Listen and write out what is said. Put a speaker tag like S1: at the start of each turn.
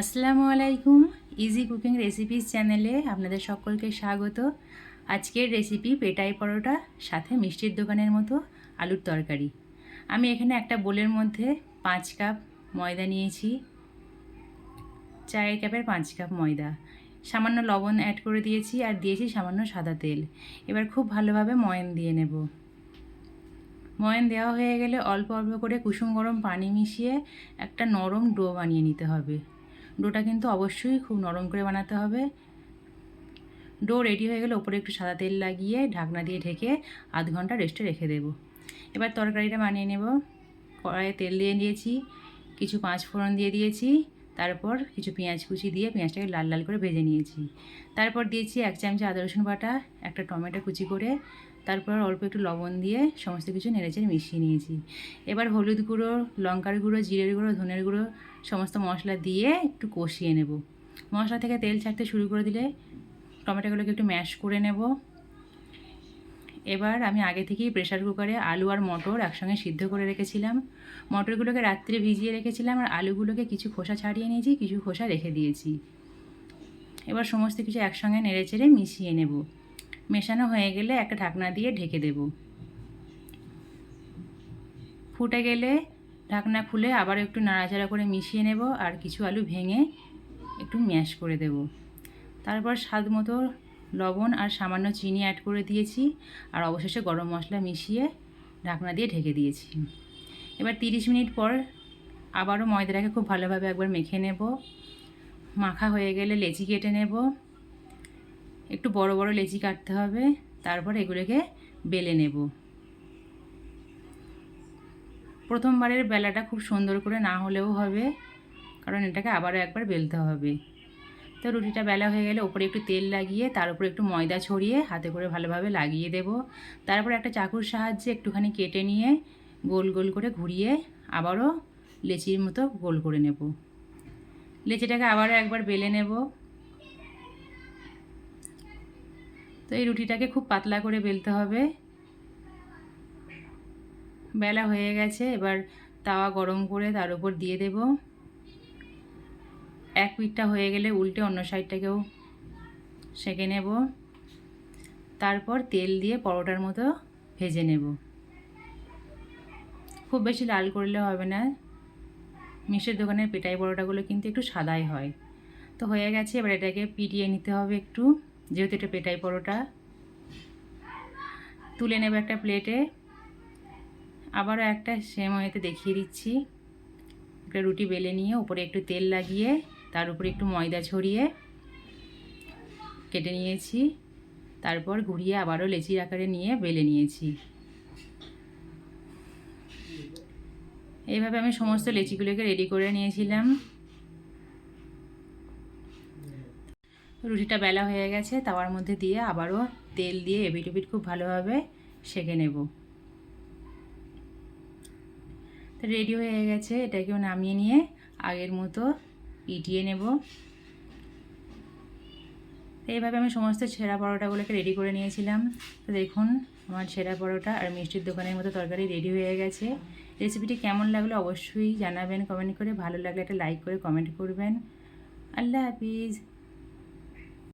S1: আসসালামু আলাইকুম easy cooking recipes চ্যানেলে আপনাদের সকলকে স্বাগত। আজকের রেসিপি পেটাই পরোটা, সাথে মিষ্টির দোকানের মতো আলুর তরকারি। আমি এখানে একটা বোলের মধ্যে পাঁচ কাপ ময়দা নিয়েছি। চায়ের কাপের পাঁচ কাপ ময়দা। সামান্য লবণ অ্যাড করে দিয়েছি আর দিয়েছি সামান্য সাদা তেল। এবার খুব ভালোভাবে ময়ন দিয়ে নেব। ময়ন দেওয়া হয়ে গেলে অল্প অল্প করে কুসুম গরম পানি মিশিয়ে একটা নরম ডো বানিয়ে নিতে হবে। ডোটা কিন্তু অবশ্যই খুব নরম করে বানাতে হবে। ডো রেডি হয়ে গেলে ওপরে একটু সাদা তেল লাগিয়ে ঢাকনা দিয়ে ঢেকে আধ ঘণ্টা রেস্টে রেখে দেব। এবার তরকারিটা বানিয়ে নেব। কড়াইয়ে তেল দিয়ে দিয়েছি, কিছু পাঁচ ফোড়ন দিয়ে দিয়েছি। তারপর কিছু পেঁয়াজ কুচি দিয়ে পেঁয়াজটাকে লাল লাল করে ভেজে নিয়েছি। তারপর দিয়েছি এক চামচ আদা, রসুন বাটা, একটা টমেটো কুচি করে, তারপর অল্প একটু লবণ দিয়ে সমস্ত কিছু নেড়েচেড়ে মিশিয়ে নিয়েছি। এবার হলুদ গুঁড়ো, লঙ্কার গুঁড়ো, জিরের গুঁড়ো, ধনের গুঁড়ো সমস্ত মশলা দিয়ে একটু কষিয়ে নেব। মশলা থেকে তেল ছাড়তে শুরু করে দিলে টমেটোগুলোকে একটু ম্যাশ করে নেব। এবার আমি আগে থেকেই প্রেশার কুকারে আলু আর মটর একসঙ্গে সিদ্ধ করে রেখেছিলাম। মটরগুলোকে রাত্রে ভিজিয়ে রেখেছিলাম আর আলুগুলোকে কিছু খোসা ছাড়িয়ে নিয়েছি, কিছু খোসা রেখে দিয়েছি। এবার সমস্ত কিছু একসঙ্গে নেড়ে চেড়ে মিশিয়ে নেব। মেশানো হয়ে গেলে একটা ঢাকনা দিয়ে ঢেকে দেব। ফুটে গেলে ঢাকনা খুলে আবার একটু নাড়াচাড়া করে মিশিয়ে নেব আর কিছু আলু ভেঙে একটু ম্যাশ করে দেব। তারপর স্বাদ মতো লবণ আর সামান্য চিনি অ্যাড করে দিয়েছি। আর অবশেষে গরম মশলা মিশিয়ে ঢাকনা দিয়ে ঢেকে দিয়েছি। এবার তিরিশ মিনিট পর আবারও ময়দাটাকে খুব ভালোভাবে একবার মেখে নেব। মাখা হয়ে গেলে লেচি কেটে নেব। একটু বড় বড় লেচি কাটতে হবে। তারপর এগুলোকে বেলে নেব। প্রথমবারের বেলাটা খুব সুন্দর করে না হলেও হবে। কারণ এটাকে আবারও একবার বেলতে হবে। তো রুটিটা বেলা হয়ে গেলে ওপরে একটু তেল লাগিয়ে, তার উপরে একটু ময়দা ছড়িয়ে হাতে করে ভালোভাবে লাগিয়ে দেব। তারপর একটা চাকুর সাহায্যে একটুখানি কেটে নিয়ে গোল গোল করে ঘুরিয়ে আবারও লেচির মতো গোল করে নেব। লেচিটাকে আবারও একবার বেলে নেব। তো এই রুটিটাকে খুব পাতলা করে বেলতে হবে। বেলা হয়ে গেছে, এবার তাওয়া গরম করে তার উপর দিয়ে দেব। এক পিঠটা হয়ে গেলে উল্টে অন্য সাইডটাকেও সেঁকে নেব। তারপর তেল দিয়ে পরোটার মতো ভেজে নেব। খুব বেশি লাল করলে হবে না। মিষ্টির দোকানের পেটাই পরোটাগুলো কিন্তু একটু সাদাই হয়। তো হয়ে গেছে, এবার এটাকে পিটিয়ে নিতে হবে একটু, যেহেতু এটা পেটাই পরোটা। তুলে নেব একটা প্লেটে। আবারও একটা সেম ওয়েতে দেখিয়ে দিচ্ছি। একটা রুটি বেলে নিয়ে উপরে একটু তেল লাগিয়ে তার উপরে একটু ময়দা ছড়িয়ে কেটে নিয়েছি। তারপর ঘুরিয়ে আবারও লেচির আকারে নিয়ে বেলে নিয়েছি। এইভাবে আমি সমস্ত লেচিগুলোকে রেডি করে নিয়েছিলাম। রুটিটা বেলা হয়ে গেছে, তাওয়ার মধ্যে দিয়ে আবারও তেল দিয়ে এবিট এবিট খুব ভালোভাবে সেঁকে নেব। রেডি হয়ে গেছে, এটাকেও নামিয়ে নিয়ে আগের মতো ইটিয়ে নেব। এইভাবে আমি সমস্ত ছেঁড়া পরোটাগুলোকে রেডি করে নিয়েছিলাম। তো দেখুন, আমার ছেঁড়া পরোটা আর মিষ্টির দোকানের মতো তরকারি রেডি হয়ে গেছে। রেসিপিটি কেমন লাগল অবশ্যই জানাবেন। কমেন্ট করে ভালো লাগলে একটা লাইক করে কমেন্ট করবেন। আল্লাহ হাফিজ।